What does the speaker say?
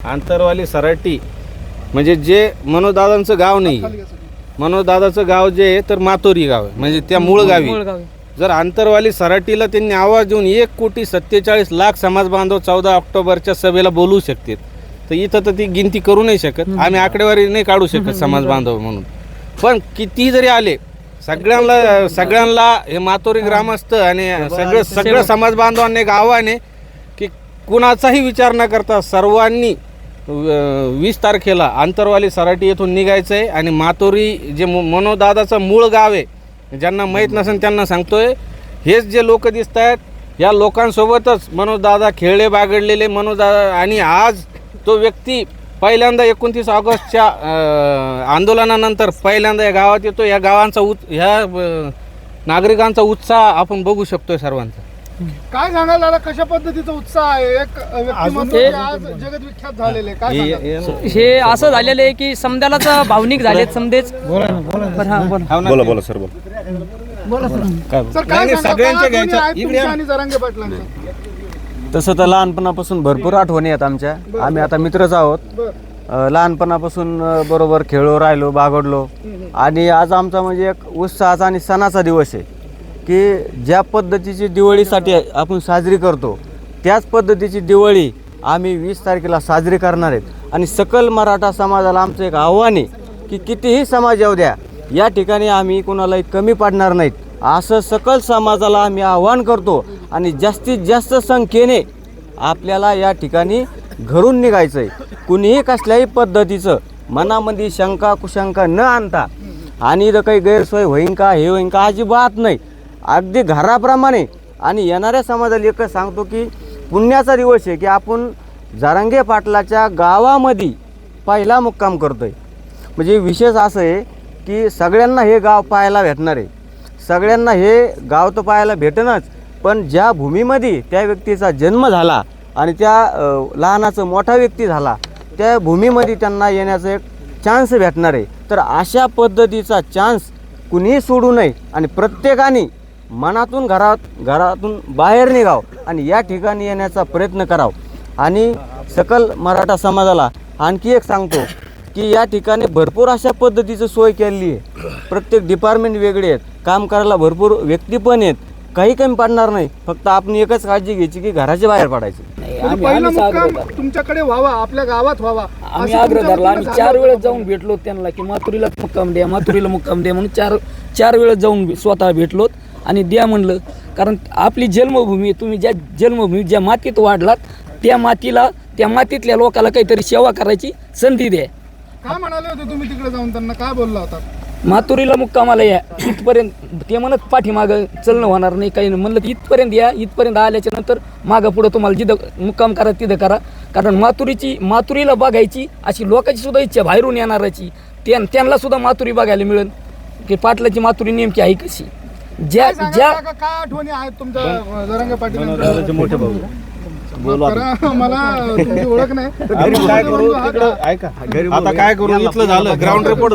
आंतरवाली सराटी म्हणजे जे मनोदादांचं गाव नाही मनोदादाचं गाव जे आहे तर मातोरी गाव आहे. म्हणजे त्या मूळ गावी. जर आंतरवाली सराटीला त्यांनी आवाज देऊन एक कोटी सत्तेचाळीस लाख समाज बांधव चौदा ऑक्टोबरच्या सभेला बोलवू शकतात तर इथं तर ती गिनती करू नाही शकत. आम्ही आकडेवारी नाही काढू शकत समाज बांधव म्हणून. पण किती जरी आले सगळ्यांना सगळ्यांना हे मातोरी ग्रामस्थ आणि सगळं सगळं समाज बांधवांनी एक आव्हान आहे की कुणाचाही विचार न करता सर्वांनी वीस तारखेला आंतरवाली सराटी येथून निघायचं आहे आणि मातोरी जे मनोदादाचं मूळ गाव आहे ज्यांना माहीत नसेल त्यांना सांगतोय. हेच जे लोक दिसत आहेत या लोकांसोबतच मनोजदादा खेळले बागडलेले मनोजदादा आणि आज तो व्यक्ती पहिल्यांदा एकोणतीस ऑगस्टच्या आंदोलनानंतर पहिल्यांदा या गावात येतो. या गावांचा उत् ह्या नागरिकांचा उत्साह आपण बघू शकतो सर्वांचा. काय सांगाल दादा कशा पद्धतीचा उत्साह आहे? एक व्यक्तिमत्व हे- जे आज जगत विख्यात झालेले काय हे- सांगाल? असं झालेलं आहे की समद्यालाच भावनिक झालेत समदेच. बरं, हा, बोला. बोला बोला सर बोला. सर. काय? सगळ्यांच्या घ्यायच्या. जरांगे तसं तर लहानपणापासून भरपूर आठवणी आहेत आमच्या. आम्ही आता मित्रच आहोत. बर. अ, लहानपणापासून अ, बरोबर खेळलो राहिलो बागडलो आणि आज आमचा म्हणजे एक उत्साहाचा आणि सणाचा दिवस आहे. की ज्या पद्धतीची दिवाळीसाठी आपण साजरी करतो त्याच पद्धतीची दिवाळी आम्ही वीस तारखेला साजरी करणार आहेत. आणि सकल मराठा समाजाला आमचं एक आव्हान आहे की कितीही समाज येऊ द्या या ठिकाणी आम्ही कोणालाही कमी पाडणार नाहीत. असं सकल समाजाला आम्ही आव्हान करतो आणि जास्तीत जास्त संख्येने आपल्याला या ठिकाणी घरून निघायचं आहे कुणीही कसल्याही पद्धतीचं मनामध्ये शंका कुशंका न आणता आणि इथं काही गैरसोय होईन का हे होईन का अजिबात नाही. अगदी घराप्रमाणे. आणि येणाऱ्या समाजाला एकच सांगतो की पुण्याचा दिवस आहे की आपण जारंगे पाटलाच्या गावामध्ये पहिला मुक्काम करतो आहे म्हणजे विशेष असं आहे की सगळ्यांना हे गाव पाहायला भेटणार आहे. सगळ्यांना हे गाव तर पाहायला भेटणंच पण ज्या भूमीमध्ये त्या व्यक्तीचा जन्म झाला आणि त्या लहानाचं लहानाचा मोठा व्यक्ती झाला त्या भूमीमध्ये त्यांना येण्याचं एक चान्स भेटणार आहे. तर अशा पद्धतीचा चान्स कुणीही सोडू नये आणि प्रत्येकाने मनातून घरात घरातून बाहेर निघाव आणि या ठिकाणी येण्याचा प्रयत्न करावा. आणि सकल मराठा समाजाला आणखी एक सांगतो की या ठिकाणी भरपूर अशा पद्धतीचं सोय केलेली आहे. प्रत्येक डिपार्टमेंट वेगळे आहेत. काम करायला भरपूर व्यक्ती पण आहेत. काही कमी पडणार नाही. फक्त आपण एकच काळजी घ्यायची की घराच्या बाहेर पडायचं. पहिला मुक्काम तुमच्याकडे व्हावा आपल्या गावात व्हावा. आम्ही असं आग्रह धरला. आम्ही चार वेळेस जाऊन भेटलो त्यांना की माथुरीला मुक्काम द्या माथुरीला मुक्काम द्या म्हणून चार चार वेळेस जाऊन स्वतः भेटलोत. आणि द्या म्हणलं. कारण आपली जन्मभूमी तुम्ही ज्या जन्मभूमी ज्या मातीत वाढलात त्या मातीला त्या मातीतल्या लोकाला काहीतरी सेवा करायची संधी द्या. काय म्हणाले होते तुम्ही तिकडे जाऊन त्यांना? काय बोलला होता? माथुरीला मुक्कामाला या. इथपर्यंत ते म्हणत पाठीमागं चलणं होणार नाही काही नाही. म्हणलं इथपर्यंत या इथपर्यंत आल्याच्यानंतर मागं पुढं तुम्हाला जिथं मुक्काम करा तिथं करा. कारण माथुरीची माथुरीला बघायची अशी लोकांची सुद्धा इच्छा बाहेरून येणाराची त्यां त्यांना सुद्धा माथुरी बघायला मिळेल. की पाटलाची माथुरी नेमकी आहे कशी? ज्या काय ज्या काका, काय आठवणी आहेत तुमच्या जरांगे पाटील मोठे भाऊ. मला तुमची ओळख नाही. आपण काय करू तिकडं? ऐका. आता काय करू? इथलं झालं. Ground report